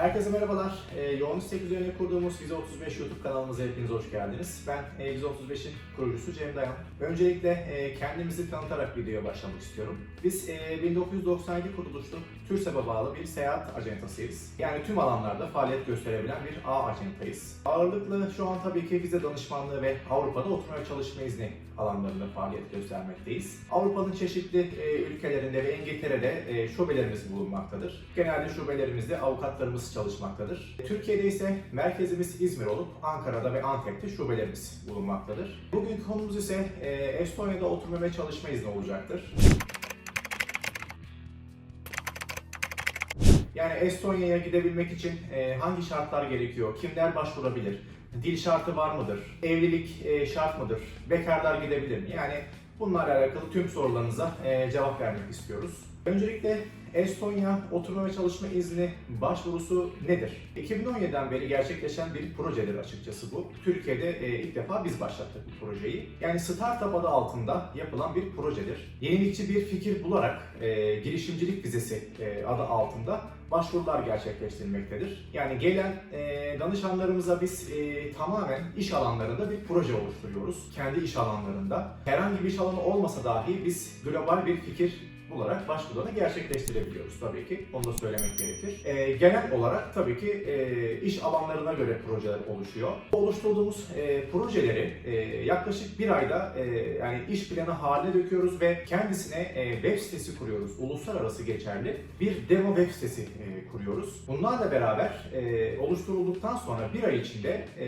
Herkese merhabalar. Ee, Yoğun İstek üzerine kurduğumuz Vize 35 YouTube kanalımıza hepiniz hoş geldiniz. Ben e, Vize 35'in kurucusu Cem Dayan. Öncelikle e, kendimizi tanıtarak videoya başlamak istiyorum. Biz e, 1997 kuruluşlu TÜRSEB'e bağlı bir seyahat acentasıyız. Yani tüm alanlarda faaliyet gösterebilen bir ağ acentayız. Ağırlıklı şu an tabii ki vize danışmanlığı ve Avrupa'da oturma ve çalışma izni alanlarında faaliyet göstermekteyiz. Avrupa'nın çeşitli e, ülkelerinde ve İngiltere'de e, şubelerimiz bulunmaktadır. Genelde şubelerimizde avukatlarımız çalışmaktadır. Türkiye'de ise merkezimiz İzmir olup Ankara'da ve Antep'te şubelerimiz bulunmaktadır. Bugün konumuz ise e, Estonya'da oturma ve çalışma izni olacaktır. Yani Estonya'ya gidebilmek için e, hangi şartlar gerekiyor? Kimler başvurabilir? Dil şartı var mıdır? Evlilik e, şart mıdır? Bekarlar gidebilir mi? Yani bunlarla alakalı tüm sorularınıza e, cevap vermek istiyoruz. Öncelikle Estonya oturma ve çalışma izni başvurusu nedir? 2017'den beri gerçekleşen bir projedir açıkçası bu. Türkiye'de e, ilk defa biz başlattık bu projeyi. Yani Startup adı altında yapılan bir projedir. Yenilikçi bir fikir bularak e, girişimcilik vizesi e, adı altında başvurular gerçekleştirilmektedir. Yani gelen e, danışanlarımıza biz e, tamamen iş alanlarında bir proje oluşturuyoruz. Kendi iş alanlarında. Herhangi bir iş alanı olmasa dahi biz global bir fikir bularak başvurularını gerçekleştirebiliyoruz tabii ki. Onu da söylemek gerekir. E, genel olarak tabii ki e, iş alanlarına göre projeler oluşuyor. Oluşturduğumuz e, projeleri e, yaklaşık bir ayda e, yani iş planı haline döküyoruz ve kendisine e, web sitesi kuruyoruz. Uluslararası geçerli bir demo web sitesi e, kuruyoruz. Bunlarla beraber e, oluşturulduktan sonra bir ay içinde e,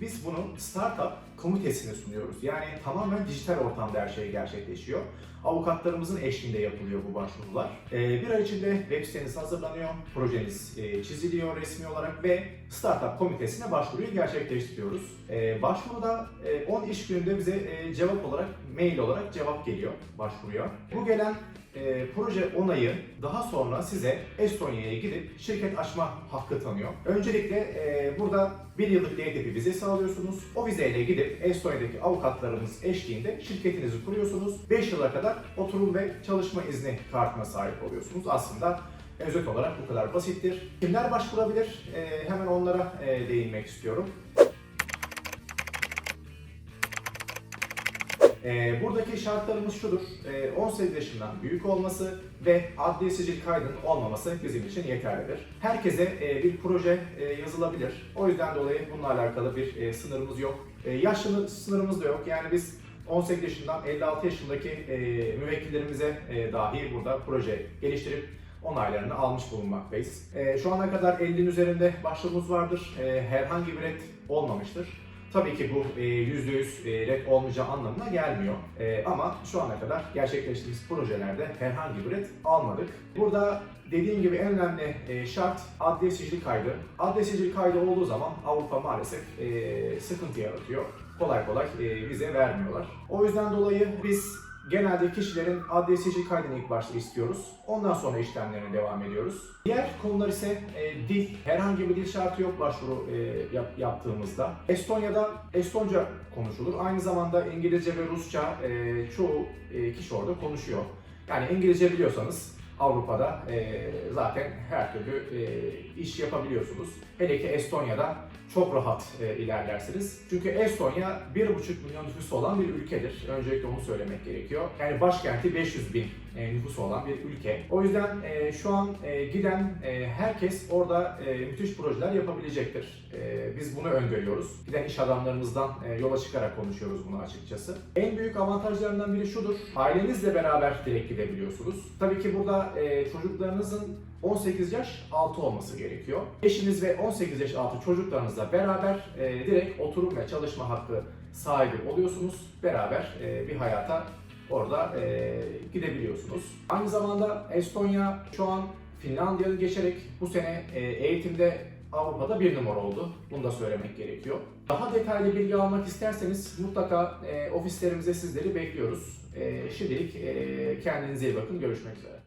biz bunun startup komitesine sunuyoruz. Yani tamamen dijital ortamda her şey gerçekleşiyor. Avukatlarımızın eşliğinde yapılıyor bu başvurular. Ee, bir ay içinde web siteniz hazırlanıyor, projeniz e, çiziliyor resmi olarak ve startup komitesine başvuruyu gerçekleştiriyoruz. Ee, başvuruda e, 10 iş gününde bize e, cevap olarak, mail olarak cevap geliyor başvuruya. Bu gelen e, proje onayı daha sonra size Estonya'ya gidip şirket açma hakkı tanıyor. Öncelikle e, burada bir yıllık DTP vizesi alıyorsunuz. O vizeyle gidip Estonya'daki avukatlarımız eşliğinde şirketinizi kuruyorsunuz. 5 yıla kadar oturum ve çalışma izni kartına sahip oluyorsunuz. Aslında özet olarak bu kadar basittir. Kimler başvurabilir? E, hemen onlara e, değinmek istiyorum. Ee, buradaki şartlarımız şudur. Ee, 18 yaşından büyük olması ve adli sicil kaydının olmaması bizim için yeterlidir. Herkese e, bir proje e, yazılabilir. O yüzden dolayı bununla alakalı bir e, sınırımız yok. E, yaş sınır- sınırımız da yok. Yani biz 18 yaşından 56 yaşındaki e, müvekkillerimize e, dahi burada proje geliştirip onaylarını almış bulunmaktayız. E, şu ana kadar 50'nin üzerinde başvurumuz vardır. E, herhangi bir red olmamıştır. Tabii ki bu e, %100 e, red olmayacağı anlamına gelmiyor. E, ama şu ana kadar gerçekleştirdiğimiz projelerde herhangi bir red almadık. Burada dediğim gibi en önemli e, şart adli sicil kaydı. Adli sicil kaydı olduğu zaman Avrupa maalesef e, sıkıntı yaratıyor. Kolay kolay e, vize vermiyorlar. O yüzden dolayı biz genelde kişilerin adli sicil kaydını ilk başta istiyoruz. Ondan sonra işlemlerine devam ediyoruz. Diğer konular ise e, dil. Herhangi bir dil şartı yok başvuru e, yap- yaptığımızda. Estonya'da Estonca konuşulur. Aynı zamanda İngilizce ve Rusça e, çoğu e, kişi orada konuşuyor. Yani İngilizce biliyorsanız Avrupa'da e, zaten her türlü e, iş yapabiliyorsunuz. Hele ki Estonya'da çok rahat e, ilerlersiniz. Çünkü Estonya 1,5 milyon nüfusu olan bir ülkedir. Öncelikle onu söylemek gerekiyor. Yani başkenti 500 bin e, nüfusu olan bir ülke. O yüzden e, şu an e, giden e, herkes orada e, müthiş projeler yapabilecektir. E, biz bunu öngörüyoruz. Giden iş adamlarımızdan e, yola çıkarak konuşuyoruz bunu açıkçası. En büyük avantajlarından biri şudur. Ailenizle beraber direkt gidebiliyorsunuz. Tabii ki burada e, çocuklarınızın 18 yaş altı olması gerekiyor. Eşiniz ve 18 yaş altı çocuklarınızla beraber e, direkt oturum ve çalışma hakkı sahibi oluyorsunuz. Beraber e, bir hayata orada e, gidebiliyorsunuz. Aynı zamanda Estonya şu an Finlandiya'yı geçerek bu sene e, eğitimde Avrupa'da bir numara oldu. Bunu da söylemek gerekiyor. Daha detaylı bilgi almak isterseniz mutlaka e, ofislerimize sizleri bekliyoruz. E, şimdilik e, kendinize iyi bakın. Görüşmek üzere.